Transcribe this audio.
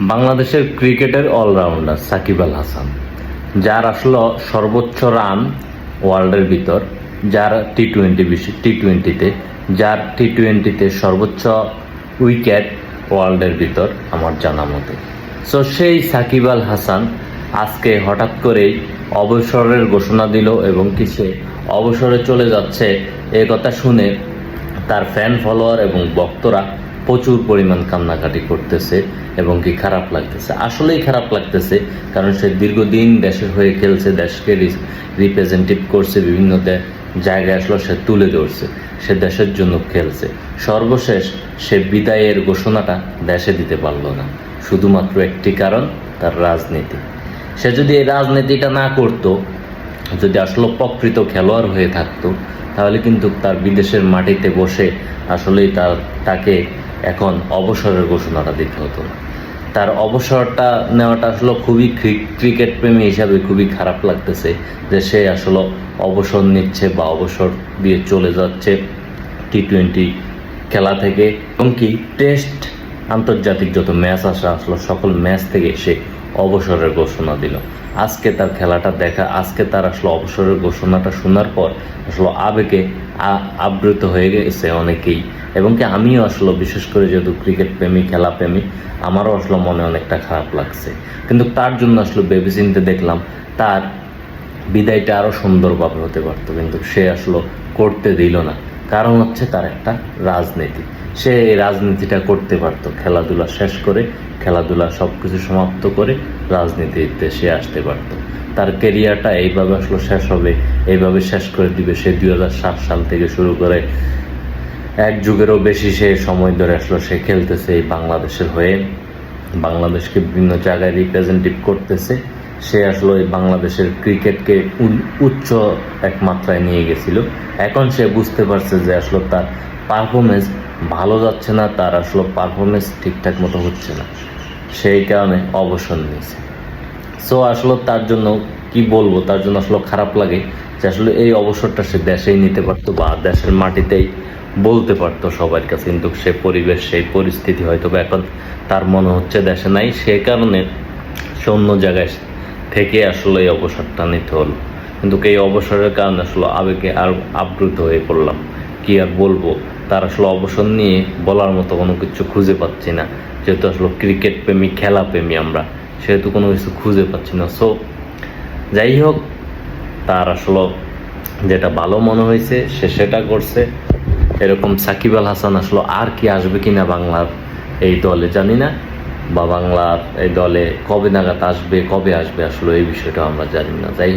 বাংলাদেশের ক্রিকেটের অলরাউন্ডার সাকিব আল হাসান, যার আসলে সর্বোচ্চ রান ওয়ার্ল্ডের ভিতর, যার টি টোয়েন্টি টি টোয়েন্টিতে যার টি টোয়েন্টিতে সর্বোচ্চ উইকেট ওয়ার্ল্ডের ভিতর আমার জানা মতে। সো সেই সাকিব আল হাসান আজকে হঠাৎ করেই অবসরের ঘোষণা দিল এবং কি সে অবসরে চলে যাচ্ছে, এ কথা শুনে তার ফ্যান ফলোয়ার এবং ভক্তরা প্রচুর পরিমাণ কান্নাকাটি করতেছে এবং কি খারাপ লাগতেছে। আসলেই খারাপ লাগতেছে, কারণ সে দীর্ঘদিন দেশের হয়ে খেলছে, দেশকে রিপ্রেজেন্টেটিভ করছে, বিভিন্ন জায়গায় আসলে, সে তুলে ধরছে, সে দেশের জন্য খেলছে। সর্বশেষ সে বিদায়ের ঘোষণাটা দেশে দিতে পারল না, শুধুমাত্র একটি কারণ, তার রাজনীতি। সে যদি এই রাজনীতিটা না করতো, যদি আসলে প্রকৃত খেলোয়াড় হয়ে থাকতো, তাহলে কিন্তু তার বিদেশের মাটিতে বসে আসলেই তার, তাকে এখন অবসরের ঘোষণাটা দিতে হতো। না তার অবসরটা নেওয়াটা আসলে খুবই ক্রি- ক্রিকেট প্রেমী হিসাবে খুবই খারাপ লাগতেছে যে সে আসলে অবসর নিচ্ছে বা অবসর দিয়ে চলে যাচ্ছে টি টোয়েন্টি খেলা থেকে। এবং কি টেস্ট আন্তর্জাতিক যত ম্যাচ আসা আসলো, সকল ম্যাচ থেকে সে অবসরের ঘোষণা দিল। আজকে তার খেলাটা দেখা, আজকে তার আসলে অবসরের ঘোষণাটা শোনার পর আসলে আবেগে আবৃত হয়ে গেছে অনেকেই। এবং কি আমিও আসলে, বিশেষ করে যেহেতু ক্রিকেট প্রেমী, খেলা প্রেমী, আমারও আসলে মনে অনেকটা খারাপ লাগছে। কিন্তু তার জন্য আসলে ভেবেচিন্তে দেখলাম, তার বিদায়টা আরও সুন্দরভাবে হতে পারতো, কিন্তু সে আসলে করতে দিল না। কারণ হচ্ছে তার একটা রাজনীতি। সে এই রাজনীতিটা করতে পারতো, খেলাধুলা শেষ করে খেলাধুলা সব কিছু সমাপ্ত করে রাজনীতিতে সে আসতে পারতো। তার কেরিয়ারটা এইভাবে আসলে শেষ হবে, এইভাবে শেষ করে দিবে সে দু হাজার সাত সাল থেকে শুরু করে এক যুগেরও বেশি সে সময় ধরে আসলে সে খেলতেছে এই বাংলাদেশের হয়ে। বাংলাদেশকে বিভিন্ন জায়গায় রিপ্রেজেন্টেটিভ করতেছে। সে আসলে এই বাংলাদেশের ক্রিকেটকে উচ্চ এক মাত্রায় নিয়ে গেছিল। এখন সে বুঝতে পারছে যে আসলে তার পারফরমেন্স ভালো যাচ্ছে না, তার আসলে পারফরমেন্স ঠিকঠাক মতো হচ্ছে না। সেই কারণে অবসর নিয়েছে। সো আসলে তার জন্য কি বলব, তার জন্য আসলে খারাপ লাগে যে আসলে এই অবসরটা সে দেশেই নিতে পারতো বা দেশের মাটিতেই বলতে পারতো সবার কাছে। কিন্তু সে পরিবেশ, সেই পরিস্থিতি হয়তো এখন তার মনে হচ্ছে দেশে নাই। সে কারণে সে অন্য জায়গায় থেকে আসলে এই অবসরটা নিতে হলো। কিন্তু এই অবসরের কারণে আসলে আবেগে আর আবৃত হয়ে পড়লাম। কি আর বলব? তার আসলে অবসর নিয়ে বলার মতো কোনো কিছু খুঁজে পাচ্ছি না। যেহেতু আসলে ক্রিকেট প্রেমী, খেলা প্রেমী আমরা, সেহেতু কোনো কিছু খুঁজে পাচ্ছি না। সো যাই হোক, তার আসলে যেটা ভালো মনে হয়েছে, সে সেটা করছে। এরকম সাকিব আল হাসান আসলে আর কি আসবে কিনা বাংলার এই দলে জানি না। বা বাংলার এই দলে কবে নাগাদ আসবে, কবে আসবে আসলে এই বিষয়টা আমরা জানি না। যাই